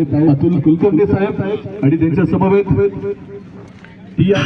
अतुल कुलकर्णी साहेब आणि त्यांच्या समवेत टी आर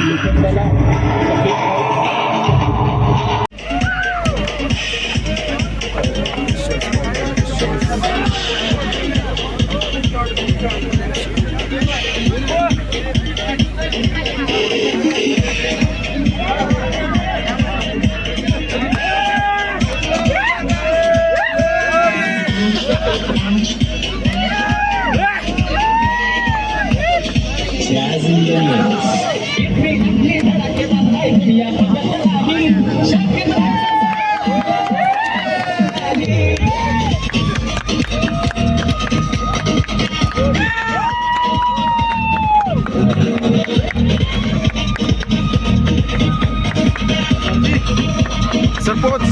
Support.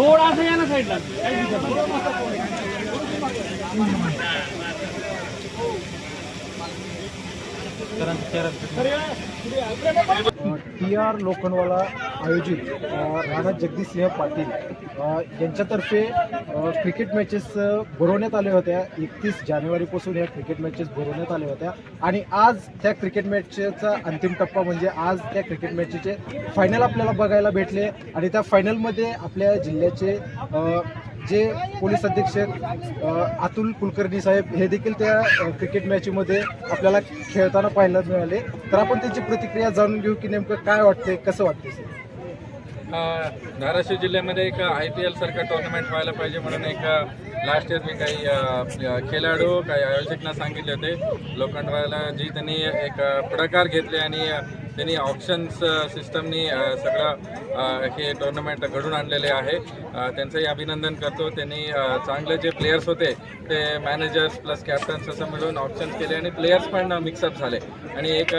थोडा असं या ना साईडला. टी आर लोखंडवाला आयोजित अ, राणा जगदीशसिंह पाटील. यांच्यातर्फे क्रिकेट मॅचेस भरवण्यात आल्या होत्या. एकतीस जानेवारीपासून या क्रिकेट मॅचेस भरवण्यात आल्या होत्या. आणि आज त्या क्रिकेट मॅचचा अंतिम टप्पा म्हणजे आज त्या क्रिकेट मॅचेचे फायनल आपल्याला बघायला भेटले. आणि त्या फायनलमध्ये आपल्या जिल्ह्याचे जे पोलीस अधीक्षक अतुल कुलकर्णी साहेब हे देखील त्या क्रिकेट मॅचमध्ये आपल्याला खेळताना पाहायला मिळाले. तर आपण त्यांची प्रतिक्रिया जाणून घेऊ की नेमकं काय वाटते कसं वाटते सर धाराशिव जिल्ह्यामध्ये एक आय पी एल सारखं टुर्नामेंट व्हायला पाहिजे म्हणून एक लास्ट इयर मी काही खेळाडू काही आयोजकांना सांगितले होते. लोखंडवाला जी त्यांनी एक पुढाकार घेतले आणि त्यांनी ऑप्शन्स सिस्टमनी सगळं हे टुर्नामेंट घडून आणलेले आहे. त्यांचंही अभिनंदन करतो. त्यांनी चांगले जे प्लेयर्स होते ते मॅनेजर्स प्लस कॅप्टन्स असं मिळून ऑप्शन्स केले आणि प्लेयर्स पण मिक्सअप झाले. आणि एक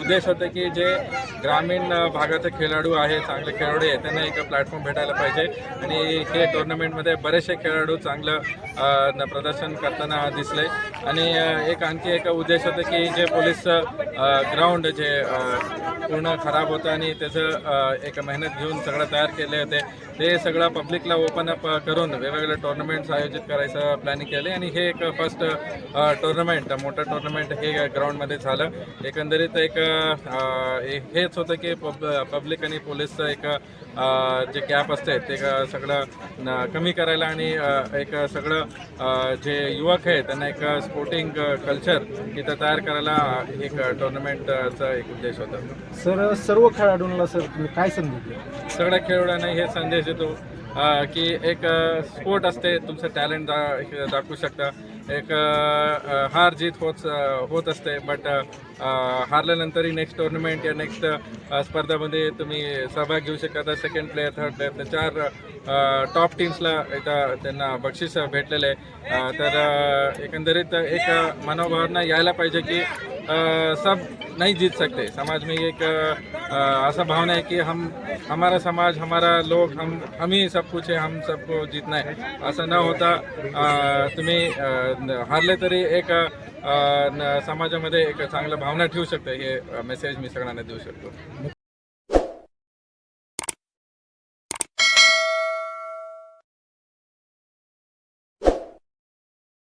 उद्देश होते की जे ग्रामीण भागाचे खेळाडू आहे चांगले खेळाडू आहे त्यांना एक प्लॅटफॉर्म भेटायला पाहिजे. आणि हे टुर्नामेंटमध्ये बरेचसे खेळाडू चांगलं न- प्रदर्शन करताना दिसले. आणि एक आणखी एक उद्देश होतं की जे पोलीस ग्राउंड जे पूर्ण खराब होतं आणि त्याचं एक मेहनत घेऊन सगळं तयार केले होते. ते सगळं पब्लिकला ओपन अप करून वेगवेगळे टुर्नामेंट्स आयोजित करायचं प्लॅनिंग केले आणि हे एक फर्स्ट टुर्नामेंट मोठं टुर्नामेंट हे ग्राउंडमध्ये झालं. एकंदरीत एक हेच होतं की पब पब्लिक आणि पोलीसचं एक जे गॅप असते ते सगळं कमी करायला आणि एक सगळं जे युवक आहे त्यांना एक स्पोर्टिंग कल्चर इथं तयार करायला एक टुर्नामेंटचा एक उद्देश होता. सर सर्व खेळाडूंना सर तुम्ही काय द्याल सगळ्या खेळाडूंना हे संदेश देतो. की एक स्पोर्ट असते तुमचं टॅलेंट दा एक दाखवू शकता. एक हार जीत होत होत असते बट हारल्यानंतरही नेक्स्ट टुर्नामेंट या नेक्स्ट स्पर्धामध्ये तुम्ही सहभाग घेऊ शकता. सेकंड प्लेयर थर्ड प्लेयर तर चार टॉप टीम्सला इथं त्यांना बक्षीस भेटलेलं आहे. तर एकंदरीत एक मनोभावना यायला पाहिजे की सब नहीं जीत सकते। समाज में एक ऐसा भावना है कि हम हमारा समाज हमारा लोग हम हम ही सब कुछ है हम सबको जीतना है। असं न होता तुम्ही हारले तरी एक अ, समाजामध्ये एक चांगलं भावना ठेवू शकता हे मेसेज मी सगळ्यांना देऊ शकतो।